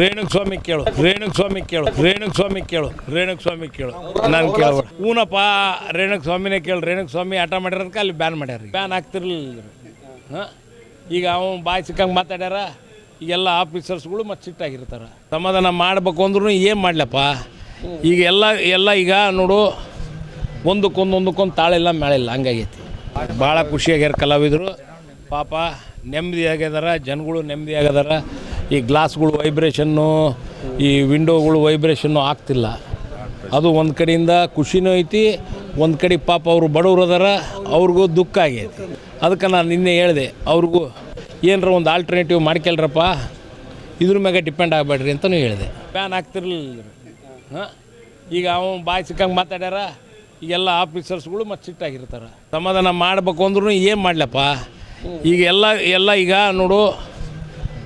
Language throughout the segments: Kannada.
ರೇಣುಕ್ ಸ್ವಾಮಿ ಕೇಳು ರೇಣುಕ್ ಸ್ವಾಮಿ ಕೇಳು ರೇಣುಕ್ ಸ್ವಾಮಿ ಕೇಳು ರೇಣುಕ್ ಸ್ವಾಮಿ ಕೇಳು. ನಾನು ಕೇಳ ಊನಪ್ಪ ರೇಣುಕ್ ಸ್ವಾಮಿನೇ ಕೇಳು ರೇಣುಕ್ ಸ್ವಾಮಿ ಆಟ ಮಾಡಿರೋದಕ್ಕೆ ಅಲ್ಲಿ ಬ್ಯಾನ್ ಮಾಡ್ಯಾರ ಬ್ಯಾನ್ ಆಗ್ತಿರ್ಲಿಲ್ಲ ಈಗ ಅವನು ಬಾಯ್ ಸಿಕ್ಕಂಗೆ ಮಾತಾಡ್ಯಾರ, ಈಗೆಲ್ಲ ಆಫೀಸರ್ಸ್ಗಳು ಮತ್ತು ಸಿಟ್ಟಾಗಿರ್ತಾರೆ. ಸಮಾಧಾನ ಮಾಡ್ಬೇಕು ಅಂದ್ರೂ ಏನು ಮಾಡ್ಲಪ್ಪ? ಈಗ ಎಲ್ಲ ಎಲ್ಲ ಈಗ ನೋಡು ಒಂದಕ್ಕೊಂದು ಒಂದಕ್ಕೊಂದು ತಾಳಿಲ್ಲ ಮೇಳಿಲ್ಲ ಹಂಗಾಗೈತಿ. ಭಾಳ ಖುಷಿಯಾಗ್ಯಾರ ಕಲಾವಿದರು. ಪಾಪ ನೆಮ್ಮದಿ ಆಗ್ಯದಾರ ಜನಗಳು ನೆಮ್ಮದಿ ಆಗ್ಯದಾರ ಈ ಗ್ಲಾಸ್ಗಳು ವೈಬ್ರೇಷನ್ನು, ಈ ವಿಂಡೋಗಳು ವೈಬ್ರೇಷನ್ನು ಆಗ್ತಿಲ್ಲ. ಅದು ಒಂದು ಕಡೆಯಿಂದ ಖುಷಿನೂ ಐತಿ, ಒಂದು ಕಡೆ ಪಾಪ ಅವರು ಬಡವ್ರು ಅದಾರ, ಅವ್ರಿಗೂ ದುಃಖ ಆಗೈತಿ. ಅದಕ್ಕೆ ನಾನು ನಿನ್ನೆ ಹೇಳಿದೆ, ಅವ್ರಿಗೂ ಏನರ ಒಂದು ಆಲ್ಟರ್ನೇಟಿವ್ ಮಾಡ್ಕೊಳ್ರಪ್ಪ, ಇದ್ರ ಮ್ಯಾಗೆ ಡಿಪೆಂಡ್ ಆಗಬೇಡ್ರಿ ಅಂತಲೂ ಹೇಳಿದೆ. ಬ್ಯಾನ್ ಆಗ್ತಿರ್ಲಿಲ್ಲ ಹಾಂ? ಈಗ ಅವನು ಬಾಯಿ ಸಿಕ್ಕಂಗೆ ಮಾತಾಡ್ಯಾರ, ಈಗೆಲ್ಲ ಆಫೀಸರ್ಸ್ಗಳು ಮತ್ತು ಸಿಟ್ಟಾಗಿರ್ತಾರೆ. ಸಮಾಧಾನ ಮಾಡ್ಬೇಕು ಅಂದ್ರೂ ಏನು ಮಾಡಲಪ್ಪ? ಈಗ ಎಲ್ಲ ಎಲ್ಲ ಈಗ ನೋಡು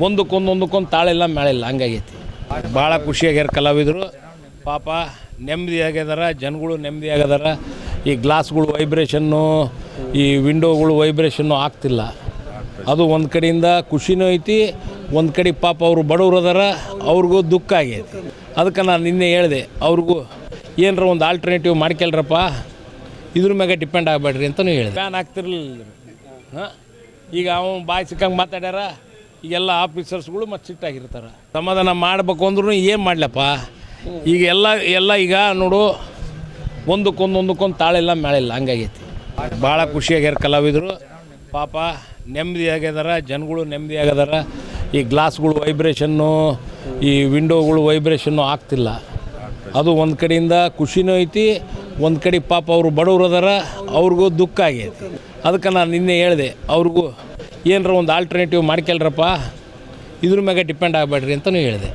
ಒಂದಕ್ಕೊಂದು ಒಂದಕ್ಕೊಂದು ತಾಳಿಲ್ಲ ಮೇಳಿಲ್ಲ ಹಂಗಾಗೈತಿ. ಭಾಳ ಖುಷಿಯಾಗ್ಯಾರ ಕಲಾವಿದರು. ಪಾಪ ನೆಮ್ಮದಿ ಆಗ್ಯದಾರ ಜನಗಳು ನೆಮ್ಮದಿ ಆಗ್ಯದಾರ. ಈ ಗ್ಲಾಸ್ಗಳು ವೈಬ್ರೇಷನ್ನು ಈ ವಿಂಡೋಗಳು ವೈಬ್ರೇಷನ್ನು ಆಗ್ತಿಲ್ಲ. ಅದು ಒಂದು ಕಡೆಯಿಂದ ಖುಷಿನೂ ಐತಿ ಒಂದು ಕಡೆ ಪಾಪ ಅವರು ಬಡವ್ರು ಅದಾರ ಅವ್ರಿಗೂ ದುಃಖ ಆಗೈತಿ. ಅದಕ್ಕೆ ನಾನು ನಿನ್ನೆ ಹೇಳಿದೆ ಅವ್ರಿಗೂ ಏನರ ಒಂದು ಆಲ್ಟರ್ನೇಟಿವ್ ಮಾಡ್ಕೊಳ್ರಪ್ಪ ಇದ್ರ ಮ್ಯಾಗೆ ಡಿಪೆಂಡ್ ಆಗಬೇಡ್ರಿ ಅಂತಲೂ ಹೇಳಿದೆ. ಫ್ಯಾನ್ ಆಗ್ತಿರ್ಲಿಲ್ಲ ಹಾಂ? ಈಗ ಅವನು ಬಾಯಿ ಸಿಕ್ಕಂಗೆ ಮಾತಾಡ್ಯಾರ ಈಗೆಲ್ಲ ಆಫೀಸರ್ಸ್ಗಳು ಮತ್ತು ಸಿಟ್ಟಾಗಿರ್ತಾರೆ. ಸಮಾಧಾನ ಮಾಡಬೇಕು ಅಂದ್ರೂ ಏನು ಮಾಡ್ಲಪ್ಪ? ಈಗ ಎಲ್ಲ ಎಲ್ಲ ಈಗ ನೋಡು ಒಂದಕ್ಕೊಂದು ಒಂದಕ್ಕೊಂದು ತಾಳಿಲ್ಲ ಮೇಳಿಲ್ಲ ಹಂಗಾಗೈತಿ. ಭಾಳ ಖುಷಿಯಾಗ್ಯಾರ ಕಲಾವಿದರು. ಪಾಪ ನೆಮ್ಮದಿ ಆಗ್ಯದಾರ ಜನಗಳು ನೆಮ್ಮದಿ ಆಗ್ಯದಾರ ಈ ಗ್ಲಾಸ್ಗಳು ವೈಬ್ರೇಷನ್ನು, ಈ ವಿಂಡೋಗಳು ವೈಬ್ರೇಷನ್ನು ಆಗ್ತಿಲ್ಲ. ಅದು ಒಂದು ಕಡೆಯಿಂದ ಖುಷಿನೂ ಐತಿ, ಒಂದು ಕಡೆ ಪಾಪ ಅವರು ಬಡವರು ಅದಾರ, ಅವ್ರಿಗೂ ದುಃಖ ಆಗೈತಿ. ಅದಕ್ಕೆ ನಾನು ನಿನ್ನೆ ಹೇಳಿದೆ, ಅವ್ರಿಗೂ ಏನರ ಒಂದು ಆಲ್ಟರ್ನೇಟಿವ್ ಮಾಡ್ಕೊಳ್ರಪ್ಪ ಇದ್ರ ಮ್ಯಾಗೆ ಡಿಪೆಂಡ್ ಆಗಬೇಡ್ರಿ ಅಂತಲೂ ಹೇಳಿದೆ.